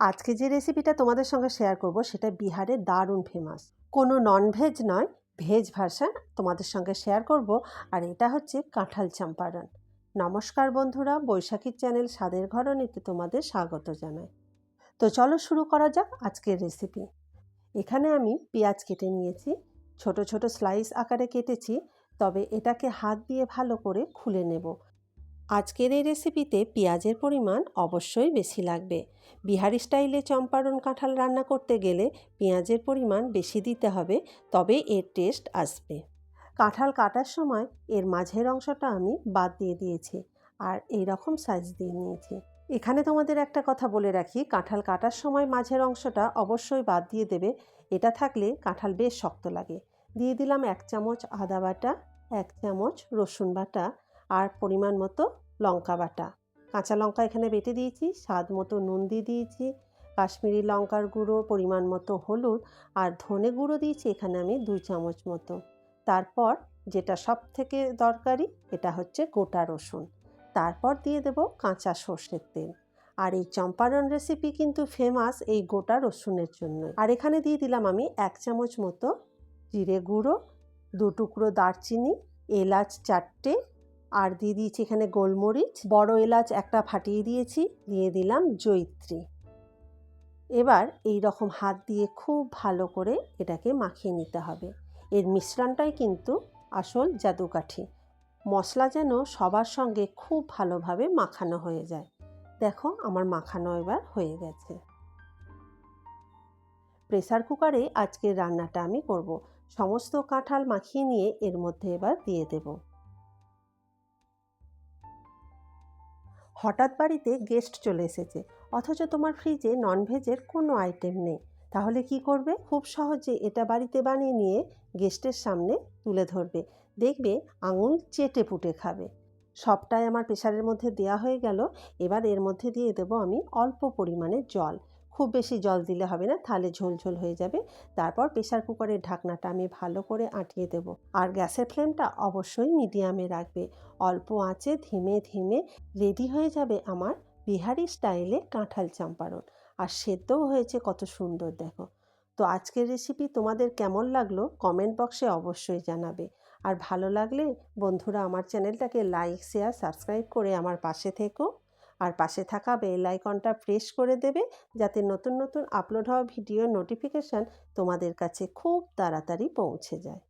আজকে যে রেসিপিটা তোমাদের সঙ্গে শেয়ার করব, সেটা বিহারে দারুণ ফেমাস কোনো ননভেজ নয় ভেজ ভার্সান তোমাদের সঙ্গে শেয়ার করব, আর এটা হচ্ছে কাঁঠাল চাম্পারন নমস্কার বন্ধুরা, বৈশাখীর চ্যানেল স্বাদের ঘরণীতে তোমাদের স্বাগত জানাই। তো চলো শুরু করা যাক আজকের রেসিপি এখানে আমি পেঁয়াজ কেটে নিয়েছি, ছোট ছোট স্লাইস আকারে কেটেছি, তবে এটাকে হাত দিয়ে ভালো করে খুলে নেব। আজকের এই রেসিপিতে পেঁয়াজের পরিমাণ অবশ্যই বেশি লাগবে। বিহারি স্টাইলে চম্পারণ কাঁঠাল রান্না করতে গেলে পেঁয়াজের পরিমাণ বেশি দিতে হবে, তবে এর টেস্ট আসবে। কাঁঠাল কাটার সময় এর মাঝের অংশটা আমি বাদ দিয়ে দিয়েছি আর এই রকম সাইজ দিয়ে নিয়েছি। এখানে তোমাদের একটা কথা বলে রাখি, কাঁঠাল কাটার সময় মাঝের অংশটা অবশ্যই বাদ দিয়ে দেবে, এটা থাকলে কাঁঠাল বেশ শক্ত লাগে। দিয়ে দিলাম এক চামচ আদা বাটা, এক চামচ রসুন বাটা আর পরিমাণ মতো লঙ্কা বাটা। কাঁচা লঙ্কা এখানে বেটে দিয়েছি, স্বাদ মতো নুন দিয়ে দিয়েছি, কাশ্মীরি লঙ্কার গুঁড়ো, পরিমাণ মতো হলুদ আর ধনে গুঁড়ো দিয়েছি এখানে আমি দুই চামচ মতো। তারপর যেটা সব থেকে দরকারি এটা হচ্ছে গোটা রসুন। তারপর দিয়ে দেব কাঁচা সর্ষের তেল। আর এই চম্পারন রেসিপি কিন্তু ফেমাস এই গোটা রসুনের জন্য আর এখানে দিয়ে দিলাম আমি এক চামচ মতো জিরে গুঁড়ো, দু টুকরো দারচিনি, এলাচ চারটে আর দিয়ে দিয়েছি এখানে গোলমরিচ, বড় এলাচ একটা ফাটিয়ে দিয়েছি, দিয়ে দিলাম জৈত্রী। এবার এই রকম হাত দিয়ে খুব ভালো করে এটাকে মাখিয়ে নিতে হবে। এর মিশ্রণটাই কিন্তু আসল জাদুকাঠি। মশলা যেন সবার সঙ্গে খুব ভালোভাবে মাখানো হয়ে যায়। দেখো আমার মাখানো এবার হয়ে গেছে। প্রেসার কুকারে আজকের রান্নাটা আমি করব। সমস্ত কাঁঠাল মাখিয়ে নিয়ে এর মধ্যে এবার দিয়ে দেবো। হঠাৎ বাড়িতে গেস্ট চলে এসেছে। অথচ তোমার ফ্রিজে ননভেজের কোনো আইটেম নেই। তাহলে কি করবে? খুব সহজে এটা বাড়িতে বানিয়ে নিয়ে গেস্টের সামনে তুলে ধরবে। দেখবে আঙুল চেটে পুটে খাবে। সবটাই আমার প্রেশারের মধ্যে দেয়া হয়ে গেল। এবার এর মধ্যে দিয়ে দেবো আমি অল্প পরিমাণে জল। খুব বেশি জল দিলে হবে না, তাহলে ঝোল ঝোল হয়ে যাবে। তারপর প্রেশার কুকারের ঢাকনাটা আমি ভালো করে আঁটিয়ে দেব। আর গ্যাসের ফ্লেমটা অবশ্যই মিডিয়ামে রাখবে। অল্প আঁচে ধিমে ধিমে রেডি হয়ে যাবে আমার বিহারি স্টাইলে কাঁঠাল চাম্পারন আর সেদ্ধও হয়েছে কত সুন্দর, দেখো। তো আজকের রেসিপি তোমাদের কেমন লাগল কমেন্ট বক্সে অবশ্যই জানাবে। আর ভালো লাগলে বন্ধুরা আমার চ্যানেলটাকে লাইক শেয়ার সাবস্ক্রাইব করে আমার পাশে থেকো। আর পাশে থাকা বেল আইকনটা প্রেস করে দেবে যাতে নতুন নতুন আপলোড হওয়া ভিডিও নোটিফিকেশান তোমাদের কাছে খুব তাড়াতাড়ি পৌঁছে যায়।